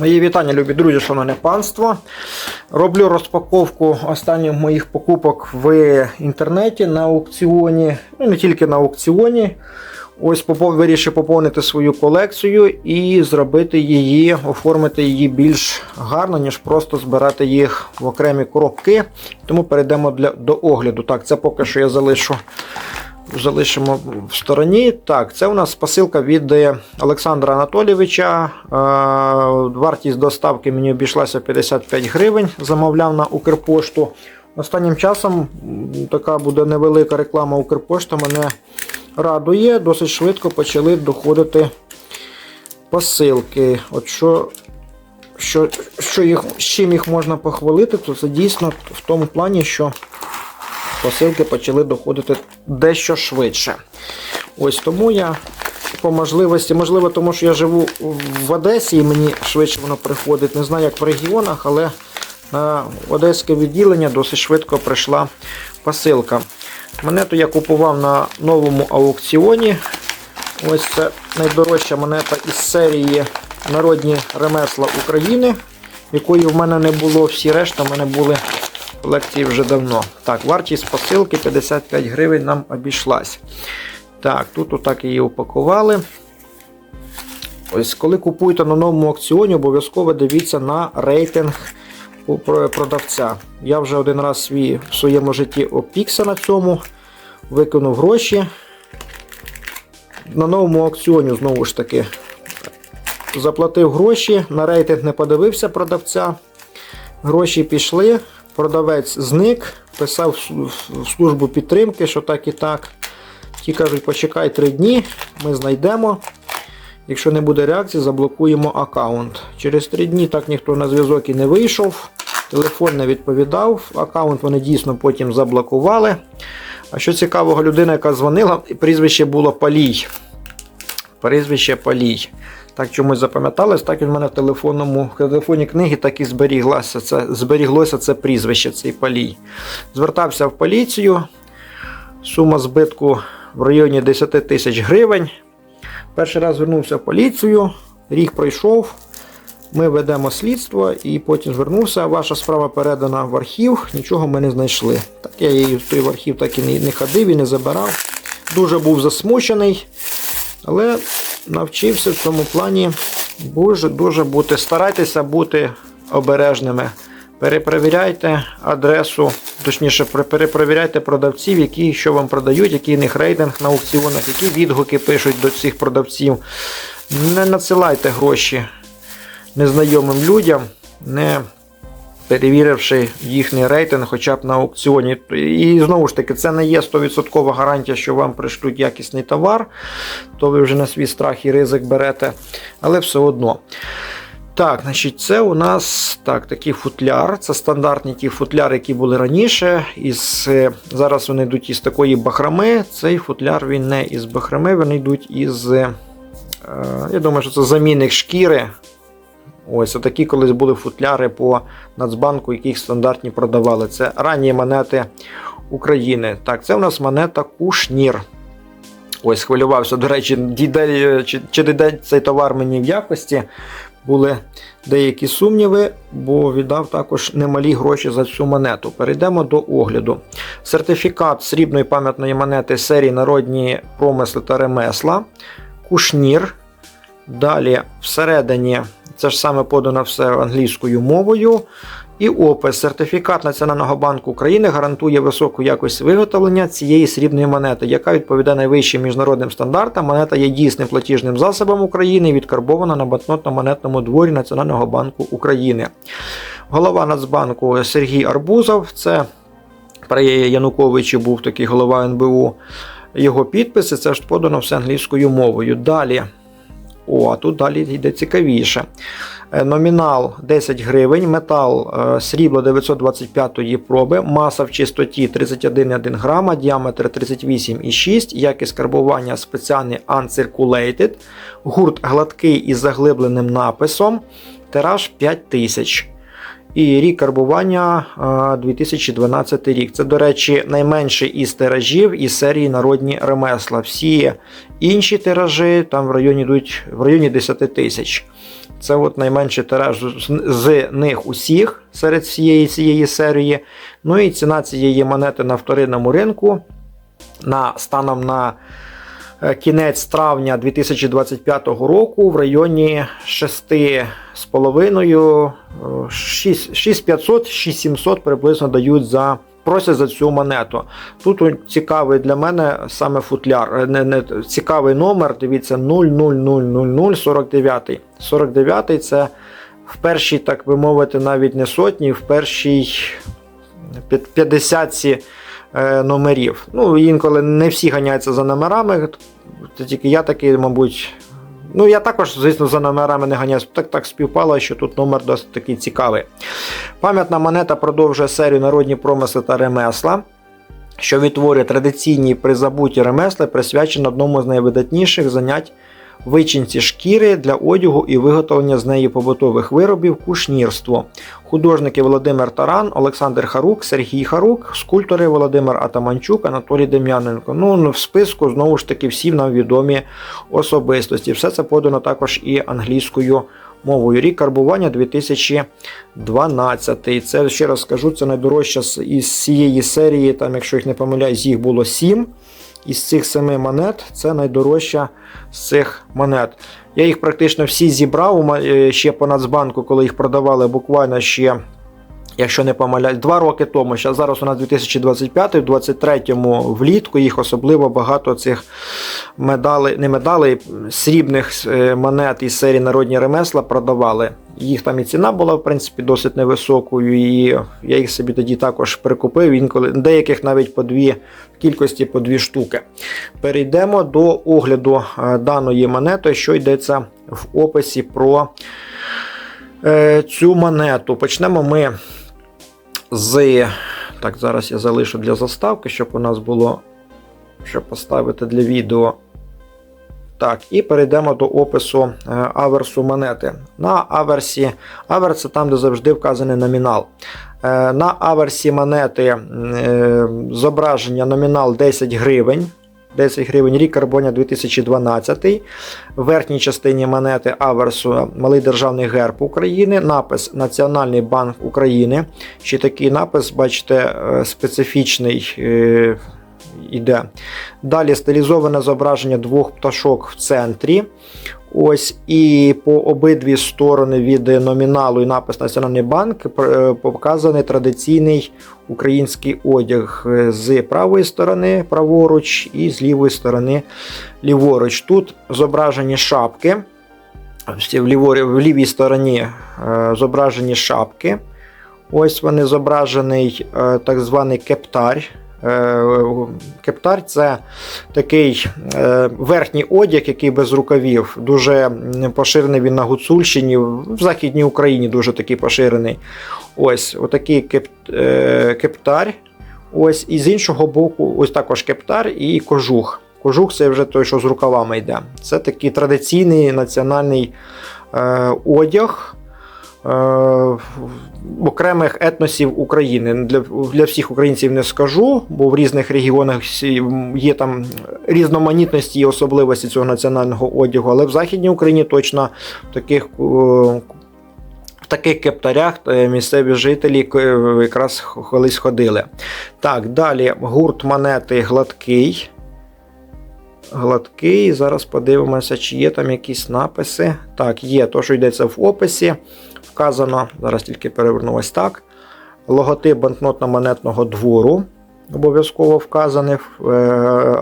Мої вітання, любі друзі, шановне панство. Роблю розпаковку останніх моїх покупок в інтернеті на аукціоні. Ну, не тільки на аукціоні. Ось попов- вирішив поповнити свою колекцію і зробити її, оформити її більш гарно, ніж просто збирати їх в окремі коробки. Тому перейдемо для, до огляду. Так, це поки що я залишу залишимо в стороні. Так, це у нас посилка від Олександра Анатолійовича. Е, Вартість доставки мені обійшлася 55 гривень. Замовляв на Укрпошту. Останнім часом така буде невелика реклама Укрпошти мене радує. Досить швидко почали доходити посилки. От що, що, що їх, з чим їх можна похвалити, то це дійсно в тому плані, що посилки почали доходити дещо швидше. Ось тому я по можливості, можливо, тому що я живу в Одесі і мені швидше воно приходить. Не знаю, як в регіонах, але на одеське відділення досить швидко прийшла посилка. Монету я купував на новому аукціоні. Ось це найдорожча монета із серії Народні ремесла України, якої в мене не було. Всі решта в мене були колекції вже давно. Так, вартість посилки 55 гривень нам обійшлась. Так, тут отак її упакували. Ось, коли купуєте на новому аукціоні, обов'язково дивіться на рейтинг продавця. Я вже один раз свій в своєму житті опікся на цьому, викинув гроші. На новому аукціоні знову ж таки заплатив гроші, на рейтинг не подивився продавця. Гроші пішли, продавець зник, писав в службу підтримки, що так і так. Ті кажуть, почекай 3 дні, ми знайдемо. Якщо не буде реакції, заблокуємо аккаунт. Через 3 дні так ніхто на зв'язок і не вийшов. Телефон не відповідав. Аккаунт вони дійсно потім заблокували. А що цікавого, людина, яка дзвонила, прізвище було Палій. Прізвище Палій. Так чомусь запам'яталось, так і в мене в телефонному в телефоні книги так і зберіглося це, зберіглося це прізвище, цей Палій. Звертався в поліцію. Сума збитку в районі 10 тисяч гривень. Перший раз звернувся в поліцію, рік пройшов. Ми ведемо слідство і потім звернувся. Ваша справа передана в архів, нічого ми не знайшли. Так я її в той в архів так і не, не ходив і не забирав. Дуже був засмучений, але навчився в цьому плані дуже дуже бути. Старайтеся бути обережними. Перепровіряйте адресу, точніше, перепровіряйте продавців, які що вам продають, який них рейтинг на аукціонах, які відгуки пишуть до цих продавців. Не надсилайте гроші незнайомим людям, не перевіривши їхній рейтинг хоча б на аукціоні. І знову ж таки, це не є 100% гарантія, що вам пришлють якісний товар, то ви вже на свій страх і ризик берете, але все одно. Так, значить, це у нас так, такий футляр. Це стандартні ті футляри, які були раніше. Із, е, зараз вони йдуть із такої бахрами. Цей футляр він не із бахрами, вони йдуть із. е, я думаю, що це замінник шкіри. Ось такі колись були футляри по Нацбанку, яких стандартні продавали. Це ранні монети України. Так, це у нас монета Кушнір. Ось хвилювався, до речі, дійде, чи, чи дійде цей товар мені в якості. Були деякі сумніви, бо віддав також немалі гроші за цю монету. Перейдемо до огляду. Сертифікат срібної пам'ятної монети серії Народні промисли та ремесла. Кушнір. Далі всередині це ж саме подано все англійською мовою. І опис. Сертифікат Національного банку України гарантує високу якість виготовлення цієї срібної монети, яка відповідає найвищим міжнародним стандартам. Монета є дійсним платіжним засобом України і відкарбована на банкнотно-монетному дворі Національного банку України. Голова Нацбанку Сергій Арбузов. Це при Януковичі був такий голова НБУ. Його підписи це ж подано все англійською мовою. Далі. О, а тут далі йде цікавіше. Е, Номінал 10 гривень, метал е, срібло 925 проби, маса в чистоті 31,1 грама, діаметр 38,6, якість карбування спеціальний uncirculated, гурт гладкий із заглибленим написом, тираж 5000. І рік карбування е, 2012 рік. Це, до речі, найменший із тиражів із серії Народні ремесла. Всі інші тиражі там в районі йдуть в районі 10 тисяч. Це от найменший тираж з, них усіх серед всієї цієї серії. Ну і ціна цієї монети на вторинному ринку на, станом на кінець травня 2025 року в районі 6,5, 6500, 6700 приблизно дають за. Просять за цю монету. Тут цікавий для мене саме футляр. е, Не, не, цікавий номер. Дивіться, 000049. 49 це в першій, так би мовити, навіть не сотні, в першій 50 е, номерів. Ну, інколи не всі ганяються за номерами. Це тільки я такий, мабуть. Ну, я також, звісно, за номерами не ганяюсь. Так так співпало, що тут номер досить такий цікавий. Пам'ятна монета продовжує серію народні промисли та ремесла, що відтворює традиційні призабуті ремесла, присвячені одному з найвидатніших занять вичинці шкіри для одягу і виготовлення з неї побутових виробів кушнірство. Художники Володимир Таран, Олександр Харук, Сергій Харук, скульптори Володимир Атаманчук, Анатолій Дем'яненко. Ну, в списку знову ж таки всі нам відомі особистості. Все це подано також і англійською мовою. Рік карбування 2012. Це ще раз скажу, це найдорожча із цієї серії. Там, якщо їх не помиляюсь, їх було 7. Із цих семи монет це найдорожча з цих монет. Я їх практично всі зібрав е, ще по Нацбанку, коли їх продавали буквально ще. Якщо не помиляюсь, два роки тому. Зараз у нас 2025, в 23-му влітку їх особливо багато цих медалей, не медалей, срібних е, монет із серії народні ремесла продавали. Їх там і ціна була, в принципі, досить невисокою, і я їх собі тоді також прикупив. Інколи деяких навіть по дві в кількості по дві штуки. Перейдемо до огляду е, даної монети, що йдеться в описі про е, цю монету. Почнемо ми з. Так, зараз я залишу для заставки, щоб у нас було що поставити для відео. Так, і перейдемо до опису е, аверсу монети. На аверсі, аверс це там, де завжди вказаний номінал. Е, На аверсі монети е, зображення номінал 10 гривень. 10 гривень рік карбоня 2012. В верхній частині монети аверсу малий державний герб України, напис Національний банк України. Ще такий напис, бачите, специфічний. Е, Іде. Далі стилізоване зображення двох пташок в центрі. Ось і по обидві сторони від номіналу і напис Національний банк е, показаний традиційний український одяг з правої сторони праворуч і з лівої сторони ліворуч. Тут зображені шапки. В ліворі- в лівій стороні е, зображені шапки. Ось вони зображений е, так званий кептар. Е, Кептар це такий е, верхній одяг, який без рукавів. Дуже поширений він на Гуцульщині, в Західній Україні дуже такий поширений. Ось отакий е, кептар. Ось, і з іншого боку, ось також кептар і кожух. Кожух це вже той, що з рукавами йде. Це такий традиційний національний одяг окремих етносів України. Для, для всіх українців не скажу, бо в різних регіонах є там різноманітності і особливості цього національного одягу, але в Західній Україні точно таких. е, В таких кептарях е, місцеві жителі е, якраз колись ходили. Так, далі гурт монети гладкий. Гладкий. Зараз подивимося, чи є там якісь написи. Так, є, то, що йдеться в описі. Вказано, зараз тільки переверну ось так. Логотип банкнотно-монетного двору. Обов'язково вказаний е,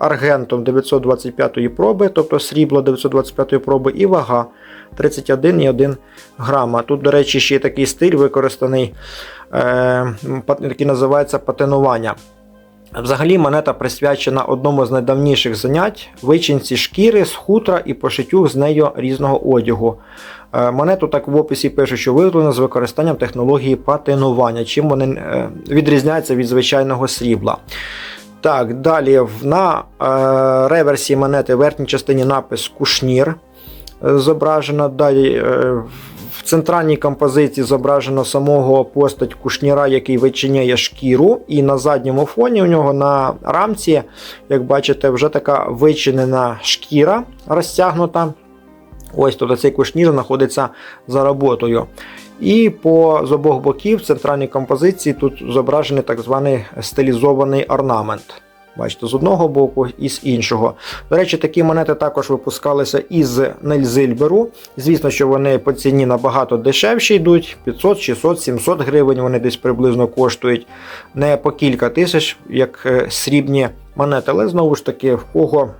аргентом 925 проби, тобто срібло 925 проби, і вага 31,1 грама. Тут, до речі, ще є такий стиль використаний, е, який називається патинування. Взагалі монета присвячена одному з найдавніших занять вичинці шкіри з хутра і пошиттю з нею різного одягу. Е, Монету так в описі пишуть, що виготовлена з використанням технології патинування, чим вони е, відрізняються від звичайного срібла. Так, далі на е, реверсі монети в верхній частині напис Кушнір зображено. Далі в центральній композиції зображено самого постать кушніра, який вичиняє шкіру, і на задньому фоні у нього на рамці, як бачите, вже така вичинена шкіра розтягнута. Ось тут цей кушнір знаходиться за роботою. І по з обох боків центральній композиції тут зображений так званий стилізований орнамент. Бачите, з одного боку і з іншого. До речі, такі монети також випускалися із Нельзильберу. Звісно, що вони по ціні набагато дешевші йдуть: 500, 600, 700 гривень вони десь приблизно коштують. Не по кілька тисяч, як е, срібні монети. Але знову ж таки, в кого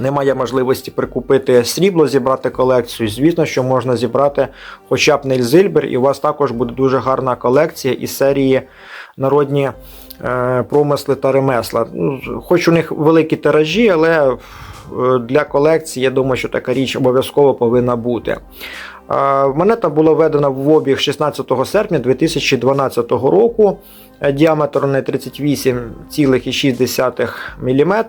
немає можливості прикупити срібло, зібрати колекцію. Звісно, що можна зібрати хоча б Нельзильбер, і у вас також буде дуже гарна колекція із серії народні е, промисли та ремесла. Ну, Хоч у них великі тиражі, але е, для колекції я думаю, що така річ обов'язково повинна бути. Е, Монета була введена в обіг 16 серпня 2012 року. Е, Діаметр у 38,6 мм.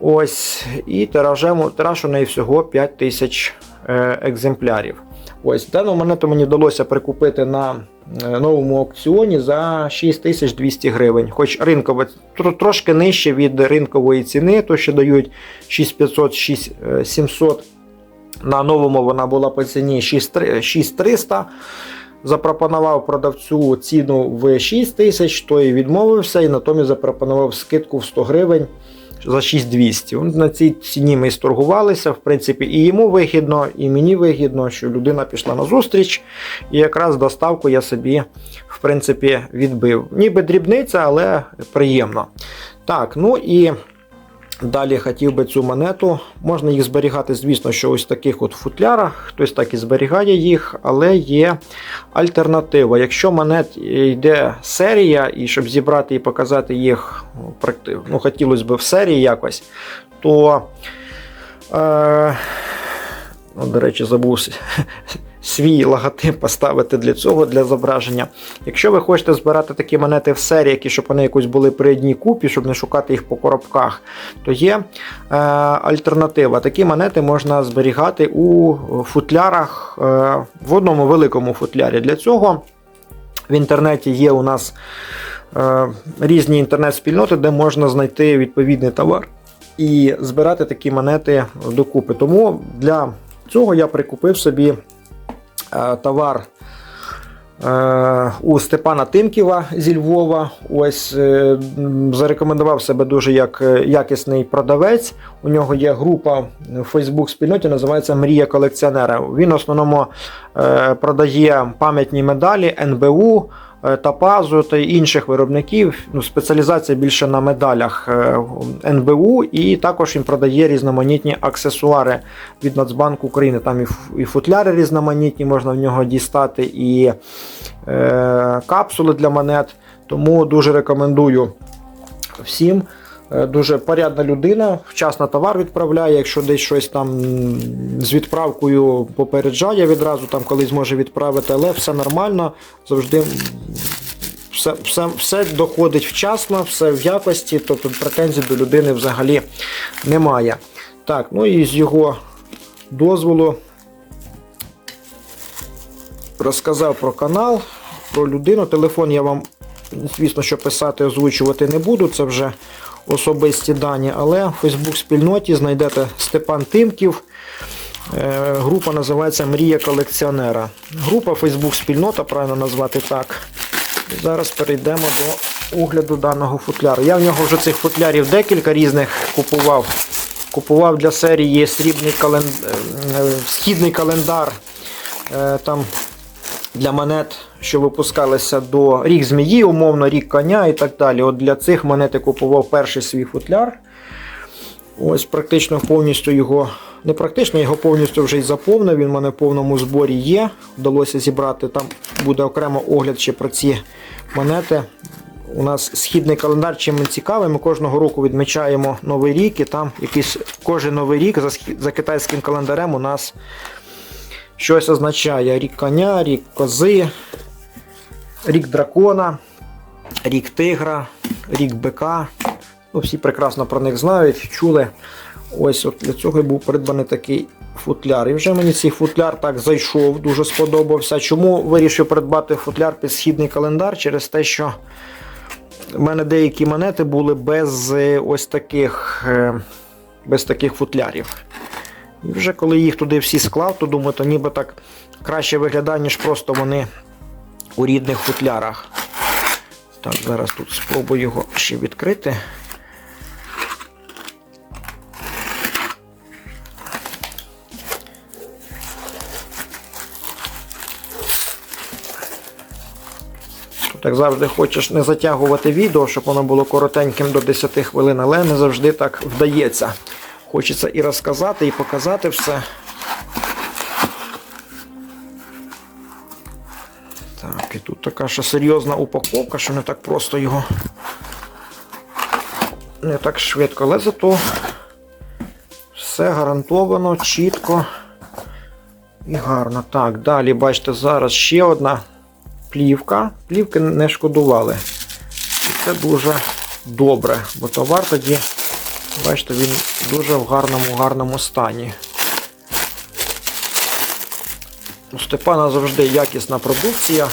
Ось, і тиражем, тираж у неї всього 5 тисяч е, екземплярів. Ось, дану монету мені вдалося прикупити на е, новому аукціоні за 6200 гривень. Хоч ринкове тр- трошки нижче від ринкової ціни, то що дають 6500 6700. На новому вона була по ціні 6300. 6300. Запропонував продавцю ціну в 6 тисяч, той відмовився і натомість запропонував скидку в 100 гривень за 6200. На цій ціні ми сторгувалися. В принципі, і йому вигідно, і мені вигідно, що людина пішла на зустріч, і якраз доставку я собі в принципі відбив. Ніби дрібниця, але приємно. Так, ну і. Далі хотів би цю монету. Можна їх зберігати, звісно, що ось в таких от футлярах. Хтось так і зберігає їх, але є альтернатива. Якщо монет йде серія, і щоб зібрати і показати їх, ну, ну, хотілося б в серії якось, то, е, ну, до речі, забув с- свій логотип поставити для цього, для зображення. Якщо ви хочете збирати такі монети в серії, які щоб вони якось були при одній купі, щоб не шукати їх по коробках, то є е, альтернатива. Такі монети можна зберігати у футлярах е, в одному великому футлярі. Для цього в інтернеті є у нас е, різні інтернет-спільноти, де можна знайти відповідний товар і збирати такі монети докупи. Тому для цього я прикупив собі товар. е, У Степана Тимківа зі Львова. Ось е, зарекомендував себе дуже як е, якісний продавець. У нього є група в Фейсбук спільноті, називається Мрія колекціонера. Він в основному е, продає пам'ятні медалі НБУ, е, Тапазу та інших виробників. Ну, спеціалізація більше на медалях е, НБУ, і також він продає різноманітні аксесуари від Нацбанку України. Там і футляри різноманітні можна в нього дістати, і е, капсули для монет. Тому дуже рекомендую всім. Е, Дуже порядна людина, вчасно товар відправляє. Якщо десь щось там з відправкою попереджає відразу, там колись зможе відправити, але все нормально, завжди все, все, все доходить вчасно, все в якості, тобто претензій до людини взагалі немає. Так, ну і з його дозволу розказав про канал, про людину. Телефон я вам, звісно, що писати, озвучувати не буду. Це вже особисті дані, але в Фейсбук спільноті знайдете Степан Тимків. Е, Група називається Мрія колекціонера. Група Фейсбук спільнота, правильно назвати так. Зараз перейдемо до огляду даного футляру. Я в нього вже цих футлярів декілька різних купував. Купував для серії срібний кален... е, східний календар. Е, Там для монет, що випускалися до рік змії, умовно, рік коня і так далі. От для цих монет я купував перший свій футляр. Ось практично повністю його, не практично, його повністю вже й заповнив. Він в мене в повному зборі є. Вдалося зібрати. Там буде окремо огляд ще про ці монети. У нас східний календар, чим він цікавий. Ми кожного року відмічаємо новий рік, і там якийсь кожен новий рік за, за китайським календарем у нас щось означає. Рік коня, рік кози, рік дракона, рік тигра, рік бика. Ну, всі прекрасно про них знають, чули. Ось от для цього і був придбаний такий футляр. І вже мені цей футляр так зайшов, дуже сподобався. Чому вирішив придбати футляр під східний календар? Через те, що в мене деякі монети були без е, ось таких, е, без таких футлярів. І вже коли їх туди всі склав, то думаю, то ніби так краще виглядає, ніж просто вони у рідних футлярах. Так, зараз тут спробую його ще відкрити. Як завжди, хочеш не затягувати відео, щоб воно було коротеньким до 10 хвилин, але не завжди так вдається. Хочеться і розказати, і показати все. І тут така ще серйозна упаковка, що не так просто його не так швидко, але зато все гарантовано, чітко і гарно. Так, далі, бачите, зараз ще одна плівка. Плівки не шкодували. І це дуже добре, бо товар тоді, бачите, він дуже в гарному, гарному стані. У Степана завжди якісна продукція.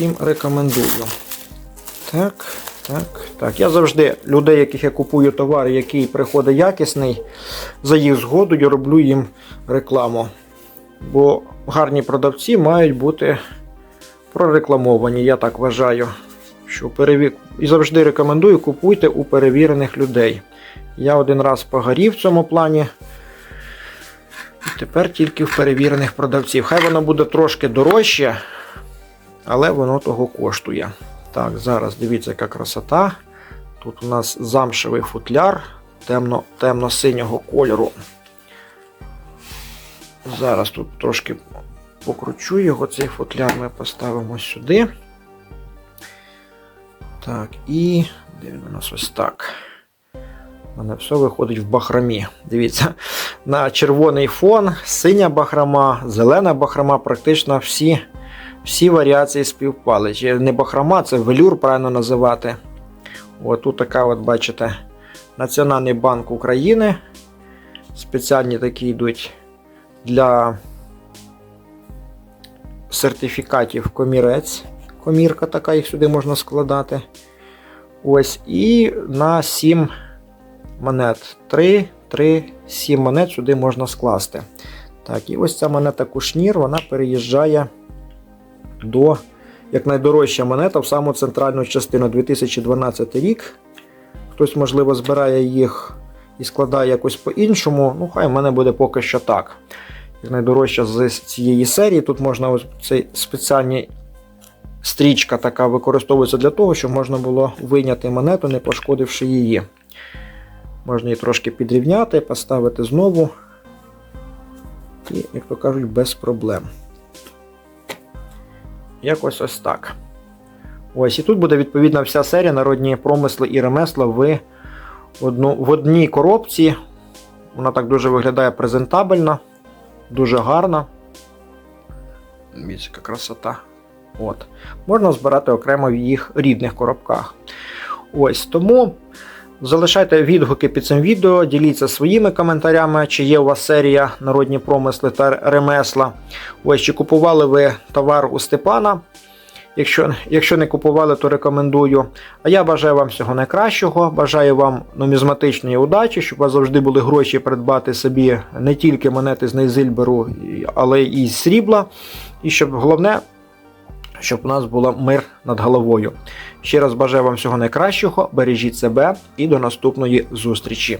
Всім рекомендую. Так, так, так. Я завжди людей, яких я купую товар, який приходить якісний, за їх згодою роблю їм рекламу. Бо гарні продавці мають бути прорекламовані, я так вважаю. Що переві... І завжди рекомендую купуйте у перевірених людей. Я один раз погорів в цьому плані. І тепер тільки в перевірених продавців. Хай воно буде трошки дорожче, але воно того коштує. Так, зараз дивіться, яка красота. Тут у нас замшевий футляр темно, темно-синього кольору. Зараз тут трошки покручу його, цей футляр ми поставимо сюди. Так, і де він у нас ось так. У мене все виходить в бахромі. Дивіться, на червоний фон, синя бахрома, зелена бахрома, практично всі всі варіації співпали. Чи не бахрома, це велюр правильно називати. От тут така, от, бачите, Національний банк України. Спеціальні такі йдуть для сертифікатів комірець. Комірка така, їх сюди можна складати. Ось, і на 7 монет. 3, 3, 7 монет сюди можна скласти. Так, і ось ця монета Кушнір, вона переїжджає до, як найдорожча монета, в саму центральну частину 2012 рік. Хтось, можливо, збирає їх і складає якось по-іншому. Ну, хай в мене буде поки що так. Як найдорожча з цієї серії. Тут можна ось цей спеціальний стрічка така використовується для того, щоб можна було вийняти монету, не пошкодивши її. Можна її трошки підрівняти, поставити знову. І, як то кажуть, без проблем. Якось ось так. Ось, і тут буде відповідна вся серія народні промисли і ремесла в, одну, в одній коробці. Вона так дуже виглядає презентабельно, дуже гарна. Дивіться, красота. От. Можна збирати окремо в їх рідних коробках. Ось тому. Залишайте відгуки під цим відео, діліться своїми коментарями, чи є у вас серія народні промисли та ремесла. Ось чи купували ви товар у Степана. Якщо якщо не купували, то рекомендую. А я бажаю вам всього найкращого. Бажаю вам нумізматичної удачі, щоб у вас завжди були гроші придбати собі не тільки монети з Нейзильберу, але й срібла. І щоб головне, щоб у нас був мир над головою. Ще раз бажаю вам всього найкращого, бережіть себе і до наступної зустрічі.